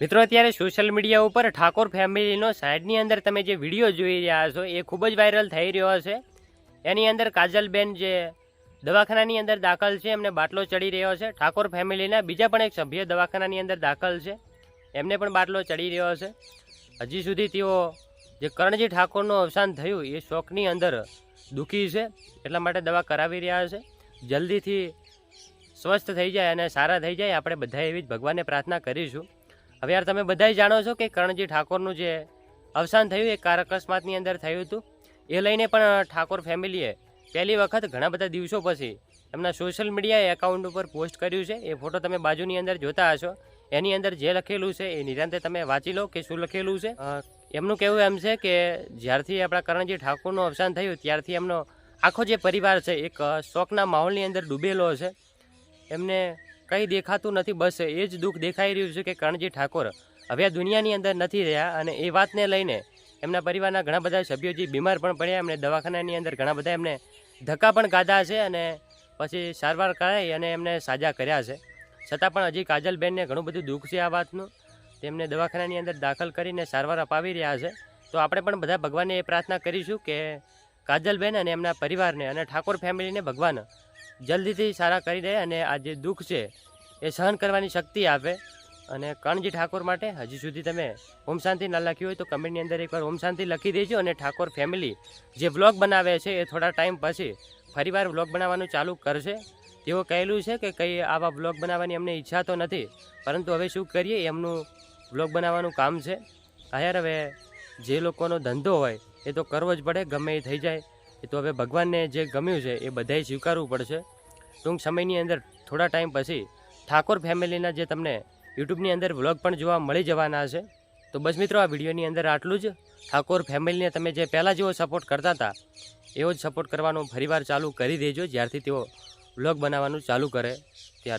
મિત્રો, અત્યારે social media ઉપર ઠાકોર ફેમિલીનો સાઈડની અંદર તમે જે વીડિયો જોઈ રહ્યા છો, એ ખૂબ જ વાયરલ થઈ રહ્યો છે એની અંદર કાજલબેન જે દવાખાનાની અંદર દાખલ છે, એમને બાટલો ચડી રહ્યો છે. ઠાકોર ફેમિલીના બીજા પણ એક સભ્ય દવાખાનાની અંદર દાખલ છે. એમને પણ બાટલો ચડી રહ્યો છે હજી સુધી તેઓ જે કરણજી ઠાકોરનું અવસાન થયું, એ શોકની અંદર દુઃખી છે, એટલા માટે દવા કરાવી રહ્યા છે. જલ્દીથી સ્વસ્થ થઈ જાય અને સારા થઈ જાય, આપણે બધા એવી જ ભગવાનને પ્રાર્થના કરીશું. હવે યાર તમે બધાય જાણો છો કે કરણજી ઠાકોરનું જે અવસાન થયું એ કાર અકસ્માતની અંદર થયું હતું. એ લઈને પણ ઠાકોર ફેમિલીએ પહેલી વખત ઘણા બધા દિવસો પછી એમના સોશિયલ મીડિયા એકાઉન્ટ ઉપર પોસ્ટ કર્યું છે. એ ફોટો તમે બાજુની અંદર જોતા હશો. એની અંદર જે લખેલું છે એ નિરાંતે તમે વાંચી લો કે શું લખેલું છે. એમનું કહેવું એમ છે કે જ્યારથી આપણા કરણજી ઠાકોરનું અવસાન થયું ત્યારથી એમનો આખો જે પરિવાર છે એક શોકના માહોલની અંદર ડૂબેલો છે એમને કંઈ દેખાતું નથી, બસ એ જ દુઃખ દેખાઈ રહ્યું છે કે કરણજી ઠાકોર હવે આ દુનિયાની અંદર નથી રહ્યા અને એ વાતને લઈને એમના પરિવારના ઘણા બધા સભ્યો જે બીમાર પણ પડ્યા એમને દવાખાનાની અંદર ઘણા બધા એમને ધક્કા પણ કાઢા છે અને પછી સારવાર કરાઈ અને એમને સાજા કર્યા છે. છતાં પણ હજી કાજલબેનને ઘણું બધું દુઃખ છે આ વાતનું. તેમને દવાખાનાની અંદર દાખલ કરીને સારવાર અપાવી રહ્યા છે. તો આપણે પણ બધા ભગવાનને એ પ્રાર્થના કરીશું કે કાજલબેન અને એમના પરિવારને અને ઠાકોર ફેમિલીને ભગવાન જલ્દીથી સારા કરી દે અને આ જે દુઃખ છે, એ સહન કરવાની શક્તિ આપે. અને કણજી ઠાકોર માટે હજી સુધી તમે ઓમ શાંતિ ના લખ્યું હોય તો કમેન્ટની અંદર એકવાર ઓમ શાંતિ લખી દેજો અને ઠાકોર ફેમિલી જે વ્લોગ બનાવે છે એ થોડા ટાઈમ પછી ફરીવાર વ્લોગ બનાવવાનું ચાલુ કરશે. તેઓ કહેલું છે કે કંઈ આવા વ્લોગ બનાવવાની અમને ઈચ્છા તો નથી, પરંતુ હવે શું કરીએ, એમનું વ્લોગ બનાવવાનું કામ છે. હા હવે જે લોકોનો ધંધો હોય, એ તો કરવો જ પડે, ગમે એ થઈ જાય. એ તો હવે ભગવાનને જે ગમ્યું છે એ બધાએ સ્વીકારવું પડશે. ટૂંક સમયની અંદર થોડા ટાઈમ પછી ઠાકોર ફેમિલીના જે તમને યુટ્યુબની અંદર વ્લોગ પણ જોવા મળી જવાના છે. તો બસ મિત્રો, આ વિડીયોની અંદર આટલું જ. ઠાકોર ફેમિલીને તમે જે પહેલાં જેવો સપોર્ટ કરતા હતા, એવો જ સપોર્ટ કરવાનો ફરીવાર ચાલુ કરી દેજો, જ્યારથી તેઓ વ્લોગ બનાવવાનું ચાલુ કરે. ત્યાર